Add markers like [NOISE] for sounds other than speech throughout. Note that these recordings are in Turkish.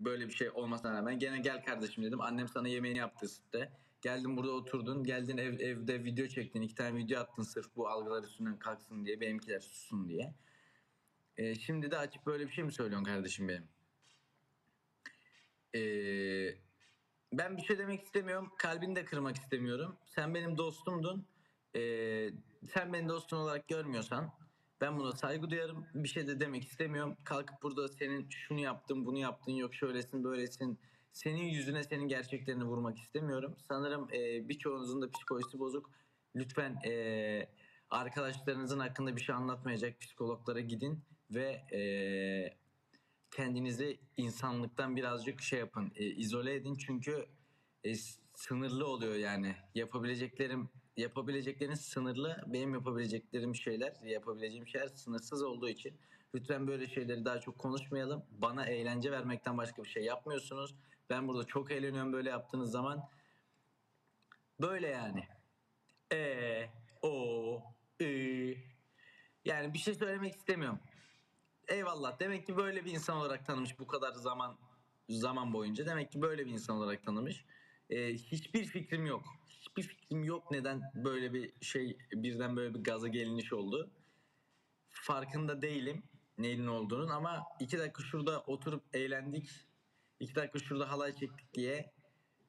böyle bir şey olmasına rağmen gene gel kardeşim dedim. Annem sana yemeğini yaptı ısıttı. Geldin burada oturdun. Geldin ev, evde video çektin. iki tane video attın sırf bu algılar üstünden kalksın diye. Benimkiler sussun diye. Ee, şimdi de açıp böyle bir şey mi söylüyorsun kardeşim benim? Ee, ben bir şey demek istemiyorum. Kalbini de kırmak istemiyorum. Sen benim dostumdun. Ee, sen beni dostun olarak görmüyorsan ben buna saygı duyarım. Bir şey de demek istemiyorum. Kalkıp burada senin şunu yaptın, bunu yaptın, yok şöylesin, böylesin. Senin yüzüne senin gerçeklerini vurmak istemiyorum. Sanırım e, birçoğunuzun da psikolojisi bozuk. Lütfen e, arkadaşlarınızın hakkında bir şey anlatmayacak psikologlara gidin ve e, kendinizi insanlıktan birazcık şey yapın, e, izole edin çünkü e, sınırlı oluyor yani. Yapabileceklerim yapabilecekleriniz sınırlı. Benim yapabileceklerim şeyler, yapabileceğim şeyler sınırsız olduğu için lütfen böyle şeyleri daha çok konuşmayalım. Bana eğlence vermekten başka bir şey yapmıyorsunuz. Ben burada çok eğleniyorum böyle yaptığınız zaman. Böyle yani. E, o, ı. Yani bir şey söylemek istemiyorum. Eyvallah. Demek ki böyle bir insan olarak tanımış bu kadar zaman zaman boyunca. Demek ki böyle bir insan olarak tanımış. Ee, hiçbir fikrim yok. Hiçbir fikrim yok neden böyle bir şey birden böyle bir gaza geliniş oldu. Farkında değilim neyin olduğunun ama iki dakika şurada oturup eğlendik. iki dakika şurada halay çektik diye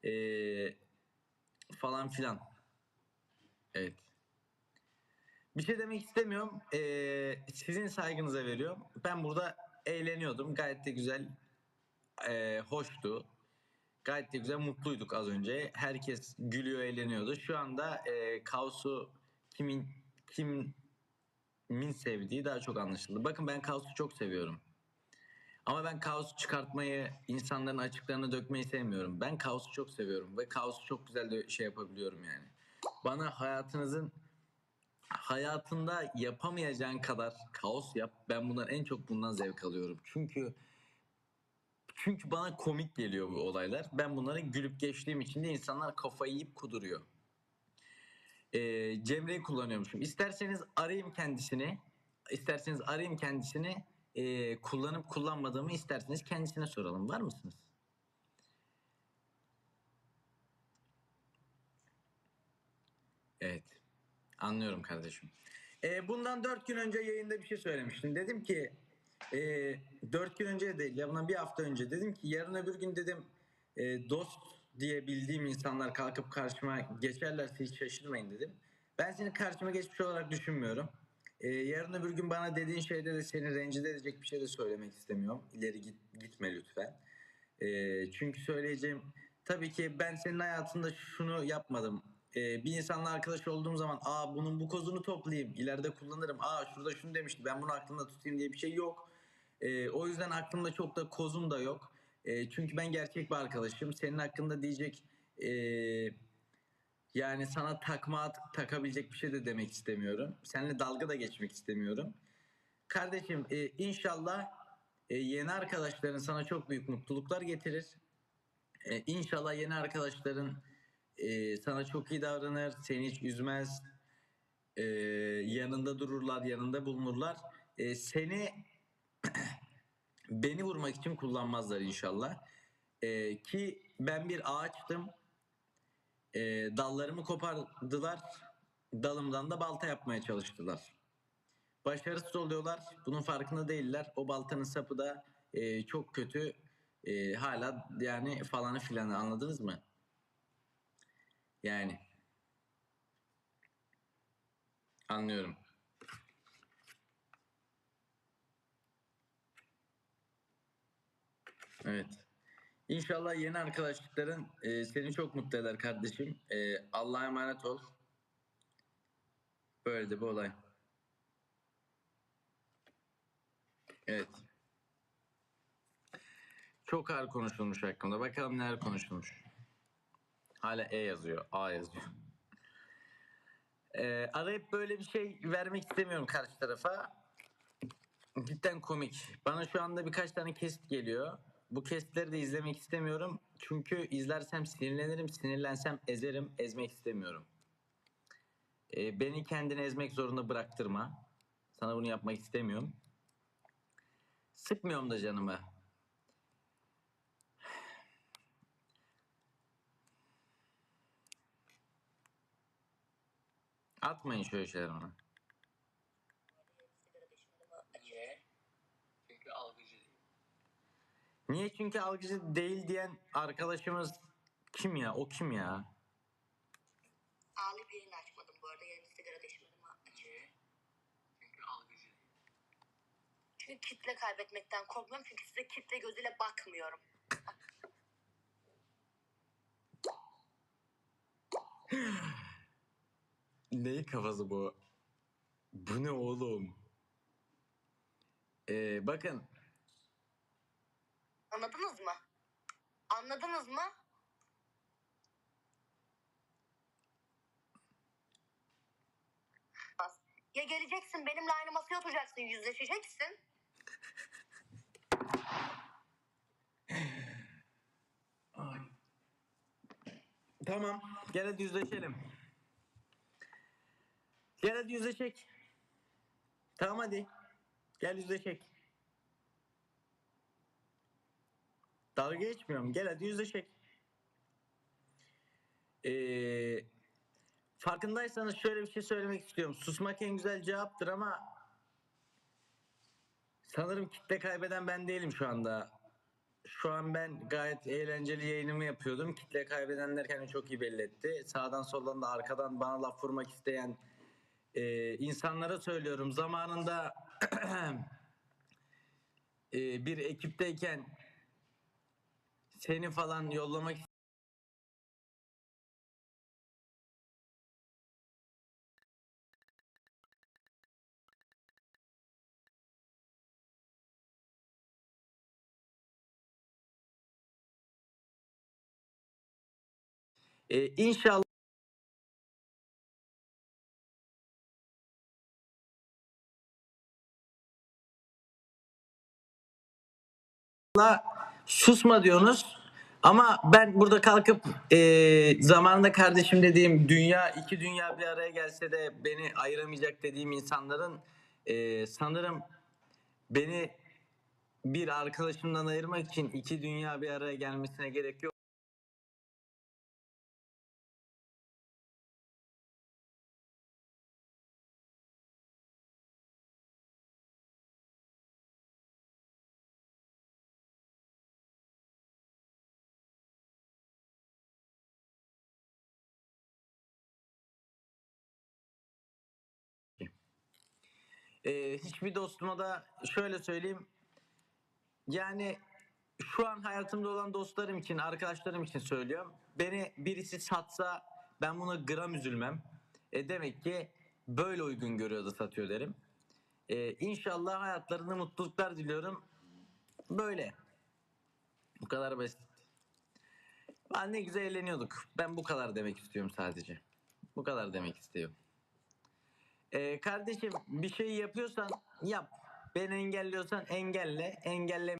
ee, falan filan. Evet. Bir şey demek istemiyorum. Ee, sizin saygınıza veriyorum. Ben burada eğleniyordum. Gayet de güzel, ee, hoştu. Gayet de güzel, mutluyduk az önce. Herkes gülüyor, eğleniyordu. Şu anda ee, kaosu kimin kimin sevdiği daha çok anlaşıldı. Bakın ben kaosu çok seviyorum. Ama ben kaosu çıkartmayı, insanların açıklarına dökmeyi sevmiyorum. Ben kaosu çok seviyorum ve kaosu çok güzel de şey yapabiliyorum yani. Bana hayatınızın hayatında yapamayacağın kadar kaos yap. Ben bundan en çok bundan zevk alıyorum. Çünkü çünkü bana komik geliyor bu olaylar. Ben bunları gülüp geçtiğim için de insanlar kafayı yiyip kuduruyor. Ee, Cemre'yi kullanıyormuşum. İsterseniz arayayım kendisini. İsterseniz arayayım kendisini. Ee, kullanıp kullanmadığımı isterseniz kendisine soralım. Var mısınız? Evet. Anlıyorum kardeşim. Ee, bundan dört gün önce yayında bir şey söylemiştim. Dedim ki e, dört gün önce değil ya bir hafta önce dedim ki yarın öbür gün dedim e, dost diye bildiğim insanlar kalkıp karşıma geçerlerse hiç şaşırmayın dedim. Ben seni karşıma geçmiş olarak düşünmüyorum. E, yarın öbür gün bana dediğin şeyde de seni rencide edecek bir şey de söylemek istemiyorum. İleri git, gitme lütfen. E, çünkü söyleyeceğim tabii ki ben senin hayatında şunu yapmadım. Ee, bir insanla arkadaş olduğum zaman aa bunun bu kozunu toplayayım ileride kullanırım aa şurada şunu demişti ben bunu aklımda tutayım diye bir şey yok. Ee, o yüzden aklımda çok da kozum da yok. Ee, çünkü ben gerçek bir arkadaşım. Senin hakkında diyecek ee, yani sana takma takabilecek bir şey de demek istemiyorum. Seninle dalga da geçmek istemiyorum. Kardeşim e, inşallah e, yeni arkadaşların sana çok büyük mutluluklar getirir. E, inşallah yeni arkadaşların e, sana çok iyi davranır, seni hiç üzmez, e, yanında dururlar, yanında bulunurlar. E, seni [CLEARS THROAT] beni vurmak için kullanmazlar inşallah. E, ki ben bir ağaçtım, e, dallarımı kopardılar, dalımdan da balta yapmaya çalıştılar. Başarısız oluyorlar, bunun farkında değiller. O baltanın sapı da e, çok kötü, e, hala yani falanı filanı anladınız mı? Yani. Anlıyorum. Evet. İnşallah yeni arkadaşlıkların e, seni çok mutlu eder kardeşim. E, Allah'a emanet ol. Böyle de bir olay. Evet. Çok ağır konuşulmuş hakkında. Bakalım neler konuşulmuş. Hala E yazıyor. A yazıyor. Ee, arayıp böyle bir şey vermek istemiyorum karşı tarafa. Cidden komik. Bana şu anda birkaç tane kesit geliyor. Bu kesitleri de izlemek istemiyorum. Çünkü izlersem sinirlenirim. Sinirlensem ezerim. Ezmek istemiyorum. Ee, beni kendini ezmek zorunda bıraktırma. Sana bunu yapmak istemiyorum. Sıkmıyorum da canımı. Atmayın şöyle şeyler bana. Niye? Çünkü algıcı değil. Niye? Çünkü algıcı değil diyen arkadaşımız kim ya? O kim ya? Bir yerini açmadım bu arada. Yarın sigara da içmedim. Niye? Çünkü algıcı değil. Çünkü kitle kaybetmekten korkmuyorum. Çünkü size kitle gözüyle bakmıyorum. Neyi kafası bu? Bu ne oğlum? Ee, bakın Anladınız mı? Anladınız mı? Ya geleceksin benimle aynı masaya oturacaksın yüzleşeceksin. Tamam. Gel hadi yüzleşelim. Gel hadi yüzleşek. Tamam hadi. Gel yüzleşek. Dalga geçmiyorum. Gel hadi yüzleşek. Ee, farkındaysanız şöyle bir şey söylemek istiyorum. Susmak en güzel cevaptır ama sanırım kitle kaybeden ben değilim şu anda. Şu an ben gayet eğlenceli yayınımı yapıyordum. Kitle kaybedenler kendini çok iyi belli etti. Sağdan soldan da arkadan bana laf vurmak isteyen e, insanlara söylüyorum. Zamanında [CLEARS THROAT] e, bir ekipteyken seni falan yollamak e, inşallah susma diyorsunuz. Ama ben burada kalkıp e, zamanında kardeşim dediğim dünya iki dünya bir araya gelse de beni ayıramayacak dediğim insanların e, sanırım beni bir arkadaşımdan ayırmak için iki dünya bir araya gelmesine gerek yok. Ee, hiçbir dostuma da şöyle söyleyeyim. Yani şu an hayatımda olan dostlarım için, arkadaşlarım için söylüyorum. Beni birisi satsa ben buna gram üzülmem. E demek ki böyle uygun görüyor da satıyor derim. E, inşallah hayatlarında mutluluklar diliyorum. Böyle. Bu kadar basit. Ben ne güzel eğleniyorduk. Ben bu kadar demek istiyorum sadece. Bu kadar demek istiyorum. Ee, kardeşim bir şey yapıyorsan yap. Beni engelliyorsan engelle. Engelle